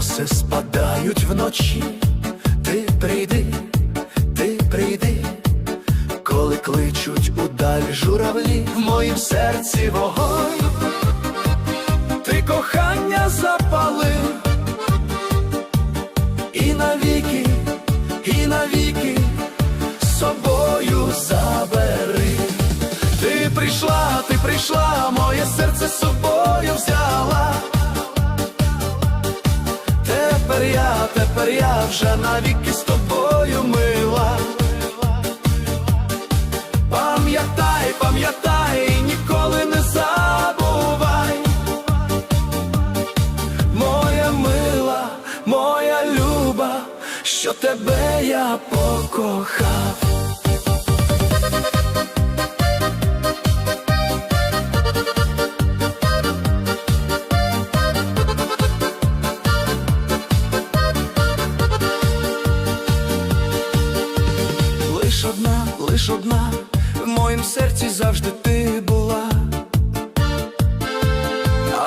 роси спадають вночі, ти прийди, ти прийди, коли кличуть удаль журавлі, в моїм серці вогонь, ти кохання запалив, і навіки, і навіки з собою забери. Ти прийшла, ти прийшла, моє серце собою тепер я вже навіки з тобою мила. Пам'ятай, пам'ятай, ніколи не забувай. Моя мила, моя люба, що тебе я покохав. Лиш одна, лиш одна, в моїм серці завжди ти була.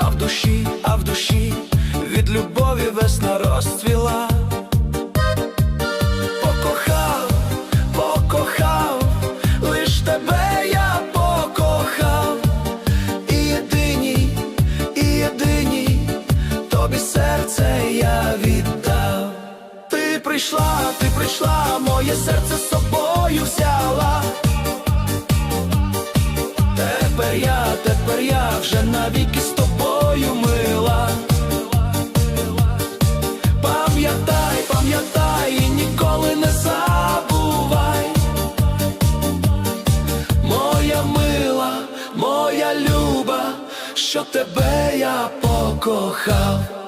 А в душі, а в душі від любові весна розцвіла. Покохав, покохав, лиш тебе я покохав. І єдиній, тобі серце я віддав. Ти прийшла, ти прийшла, моє серце собою взяла. Тепер я, тепер я вже навіки з тобою мила. Пам'ятай, пам'ятай і ніколи не забувай. Моя мила, моя люба, що тебе я покохав.